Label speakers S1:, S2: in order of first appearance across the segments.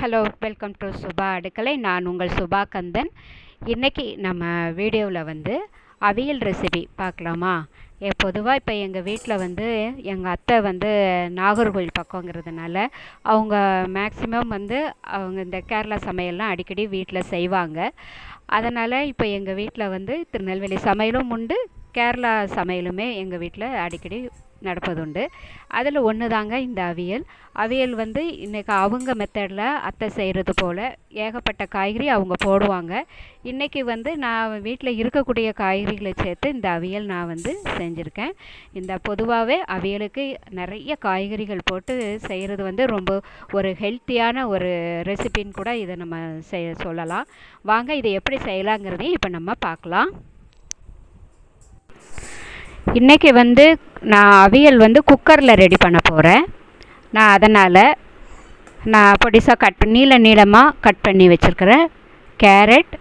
S1: Hello welcome to Subha Adukkalai நான் உங்கள் சுபா கந்தன் இன்றைக்கி நம்ம வீடியோவில் வந்து அவியல் ரெசிபி பார்க்கலாமா? ஏ பொதுவாக இப்போ எங்கள் வீட்டில் வந்து எங்கள் அத்தை வந்து நாகர்கோவில் பக்கங்கிறதுனால அவங்க மேக்ஸிமம் வந்து அவங்க இந்த கேரளா சமையல்லாம் அடிக்கடி வீட்டில் செய்வாங்க. அதனால் இப்போ எங்கள் வீட்டில் வந்து திருநெல்வேலி சமையலும் உண்டு கேரளா சமையலுமே எங்கள் வீட்டில் அடிக்கடி நடப்பதுண்டு. அதில் ஒன்று தாங்க இந்த அவியல். அவியல் வந்து இன்றைக்கி அவங்க மெத்தடில் அத்தை செய்கிறது போல் ஏகப்பட்ட காய்கறி அவங்க போடுவாங்க. இன்றைக்கி வந்து நான் வீட்டில் இருக்கக்கூடிய காய்கறிகளை சேர்த்து இந்த அவியல் நான் வந்து செஞ்சுருக்கேன். இந்த பொதுவாகவே அவியலுக்கு நிறைய காய்கறிகள் போட்டு செய்கிறது வந்து ரொம்ப ஒரு ஹெல்த்தியான ஒரு ரெசிபின்னு கூட இதை நம்ம செய்ய சொல்லலாம். வாங்க இதை எப்படி செய்யலாங்கிறதையும் இப்போ நம்ம பார்க்கலாம். இன்றைக்கி வந்து நான் அவியல் வந்து குக்கரில் ரெடி பண்ண போகிறேன் நான் அதனால் நான் பொடிசாக கட் பண்ணி நீள நீளமாக கட் பண்ணி வச்சுருக்கிறேன். கேரட்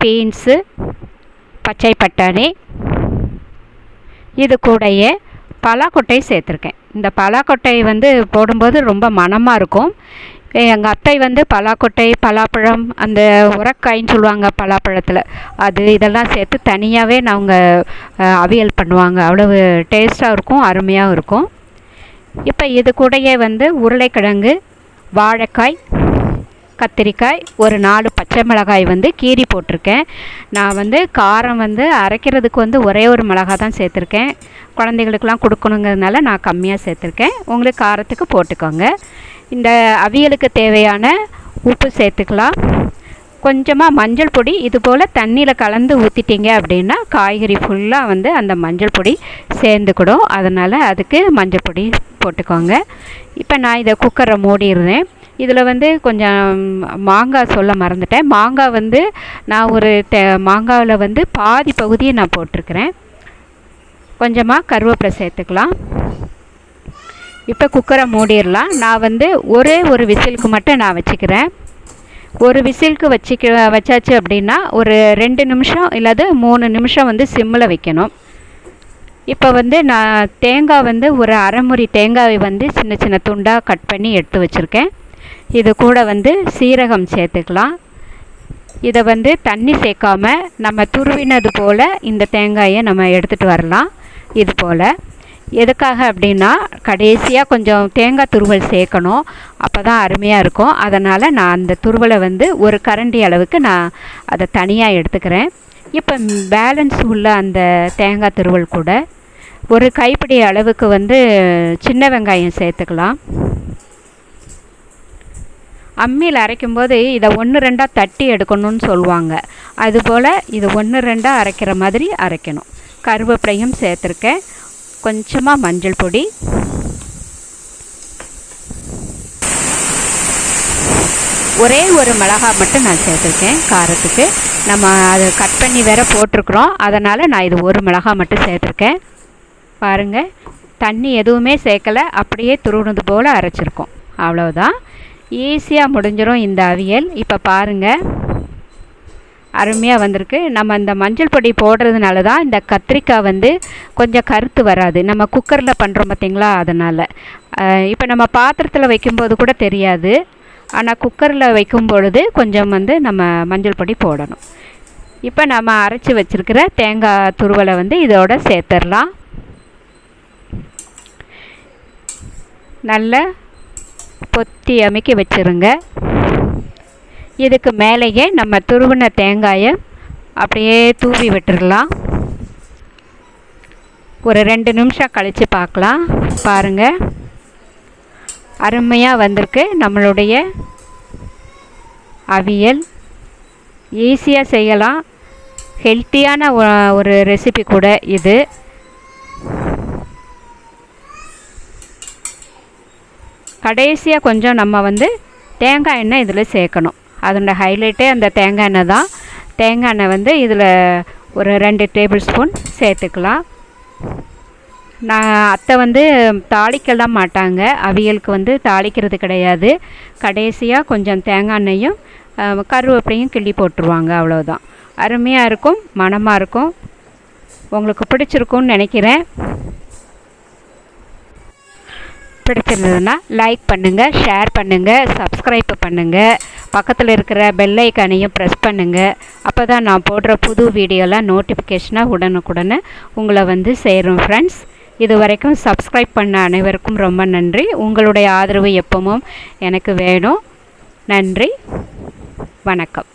S1: பீன்ஸு பச்சை பட்டாணி. இது கூடயே பலாக்கொட்டை சேர்த்துருக்கேன். இந்த பலாக்கொட்டை வந்து போடும்போது ரொம்ப மணமாக இருக்கும். எங்கள் அத்தை வந்து பலாக்கொட்டை பலாப்பழம் அந்த உரக்காயின்னு சொல்லுவாங்க பலாப்பழத்தில். அது இதெல்லாம் சேர்த்து தனியாகவே அவங்க அவியல் பண்ணுவாங்க. அவ்வளவு டேஸ்ட்டாக இருக்கும் அருமையாகவும் இருக்கும். இப்போ இது கூடயே வந்து உருளைக்கிழங்கு வாழைக்காய் கத்திரிக்காய் ஒரு நாலு பச்சை மிளகாய் வந்து கீரி போட்டிருக்கேன். நான் வந்து காரம் வந்து அரைக்கிறதுக்கு வந்து ஒரே ஒரு மிளகாய் தான் சேர்த்துருக்கேன். குழந்தைகளுக்கெலாம் கொடுக்கணுங்கிறதுனால நான் கம்மியாக சேர்த்துருக்கேன். உங்களுக்கு காரத்துக்கு போட்டுக்கோங்க. இந்த அவியலுக்கு தேவையான உப்பு சேர்த்துக்கலாம். கொஞ்சமாக மஞ்சள் பொடி இது போல் தண்ணியில் கலந்து ஊற்றிட்டீங்க அப்படின்னா காய்கறி ஃபுல்லாக வந்து அந்த மஞ்சள் பொடி சேர்ந்துக்கிடும். அதனால் அதுக்கு மஞ்சள் பொடி போட்டுக்கோங்க. இப்போ நான் இதை குக்கரை மூடிடுறேன். இதில் வந்து கொஞ்சம் மாங்காய் சொல்ல மறந்துட்டேன். மாங்காய் வந்து நான் ஒரு தே மாங்காவில் வந்து பாதி பகுதியை நான் போட்டிருக்கிறேன். கொஞ்சமாக கருவேப்பிலை சேர்த்துக்கலாம். இப்போ குக்கரை மூடிடலாம். நான் வந்து ஒரே ஒரு விசிலுக்கு மட்டும் நான் வச்சுக்கிறேன். ஒரு விசிலுக்கு வச்சுக்க வச்சாச்சு அப்படின்னா ஒரு ரெண்டு நிமிஷம் இல்லாத மூணு நிமிஷம் வந்து சிம்மில் வைக்கணும். இப்போ வந்து நான் தேங்காய் வந்து ஒரு அரைமுறி தேங்காயை வந்து சின்ன சின்ன துண்டாக கட் பண்ணி எடுத்து வச்சுருக்கேன். இது கூட வந்து சீரகம் சேர்த்துக்கலாம். இதை வந்து தண்ணி சேர்க்காம நம்ம துருவினது போல் இந்த தேங்காயை நம்ம எடுத்துகிட்டு வரலாம். இது போல். எதுக்காக அப்படின்னா கடைசியாக கொஞ்சம் தேங்காய் துருவல் சேர்க்கணும். அப்போ தான் அருமையாக இருக்கும். அதனால் நான் அந்த துருவலை வந்து ஒரு கரண்டி அளவுக்கு நான் அதை தனியாக எடுத்துக்கிறேன். இப்போ பேலன்ஸ் உள்ள அந்த தேங்காய் துருவல் கூட ஒரு கைப்பிடி அளவுக்கு வந்து சின்ன வெங்காயம் சேர்த்துக்கலாம். அம்மியில் அரைக்கும்போது இதை ஒன்று ரெண்டாக தட்டி எடுக்கணும்னு சொல்லுவாங்க. அதுபோல் இது ஒன்று ரெண்டாக அரைக்கிற மாதிரி அரைக்கணும். கருவேப்பிலையும் சேர்த்துருக்கேன். கொஞ்சமாக மஞ்சள் பொடி. ஒரே ஒரு மிளகா மட்டும் நான் சேர்த்துருக்கேன் காரத்துக்கு. நம்ம அதை கட் பண்ணி வேற போட்டிருக்குறோம். அதனால் நான் இது ஒரு மிளகா மட்டும் சேர்த்துருக்கேன். பாருங்கள் தண்ணி எதுவுமே சேர்க்கலை. அப்படியே துருவுனது போல் அரைச்சிருக்கோம். அவ்வளோதான் ஈஸியாக முடிஞ்சிடும் இந்த அவியல். இப்போ பாருங்கள் அருமையாக வந்திருக்கு. நம்ம இந்த மஞ்சள் பொடி போடுறதுனால தான் இந்த கத்திரிக்காய் வந்து கொஞ்சம் கருத்து வராது. நம்ம குக்கரில் பண்ணுறோம் பார்த்திங்களா அதனால். இப்போ நம்ம பாத்திரத்தில் வைக்கும்போது கூட தெரியாது. ஆனால் குக்கரில் வைக்கும் பொழுது கொஞ்சம் வந்து நம்ம மஞ்சள் பொடி போடணும். இப்போ நம்ம அரைச்சி வச்சுருக்கிற தேங்காய் துருவலை வந்து இதோட சேர்த்துடலாம். நல்லா பொத்தி அமைக்க வச்சுருங்க. இதுக்கு மேலேயே நம்ம துருவின தேங்காயை அப்படியே தூவி விட்டுடலாம் ஒரு ரெண்டு நிமிஷம் கழித்து பார்க்கலாம். பாருங்கள் அருமையாக வந்திருக்கு நம்மளுடைய அவியல். ஈஸியாக செய்யலாம். ஹெல்த்தியான ஒரு ரெசிபி கூட இது. கடைசியாக கொஞ்சம் நம்ம வந்து தேங்காய் எண்ணெய் இதில் சேர்க்கணும். அதோட ஹைலைட்டே அந்த தேங்காய் எண்ணெய் தான். தேங்காய் எண்ணெய் வந்து இதில் ஒரு ரெண்டு டேபிள் ஸ்பூன் சேர்த்துக்கலாம். நான் அத்தை வந்து தாளிக்கலாம் மாட்டாங்க. அவியலுக்கு வந்து தாளிக்கிறது கிடையாது. கடைசியாக கொஞ்சம் தேங்காய் எண்ணெயும் கருவேப்பிலையும் கிள்ளி போட்டுருவாங்க. அவ்வளோதான் அருமையாக இருக்கும் மனமாக இருக்கும். உங்களுக்கு பிடிச்சிருக்கும்னு நினைக்கிறேன். பிடிச்சிருந்ததுன்னா லைக் பண்ணுங்கள் ஷேர் பண்ணுங்கள் சப்ஸ்கிரைப் பண்ணுங்கள் பக்கத்தில் இருக்கிற பெல் ஐக்கானையும் ப்ரெஸ் பண்ணுங்கள் அப்போ தான் நான் போடுற புது வீடியோலாம் நோட்டிஃபிகேஷனாக உடனுக்குடனே உங்களை வந்து சேரும் ஃப்ரெண்ட்ஸ் இது வரைக்கும் சப்ஸ்கிரைப் பண்ண அனைவருக்கும் ரொம்ப நன்றி. உங்களுடைய ஆதரவு எப்பவும் எனக்கு வேணும். நன்றி. வணக்கம்.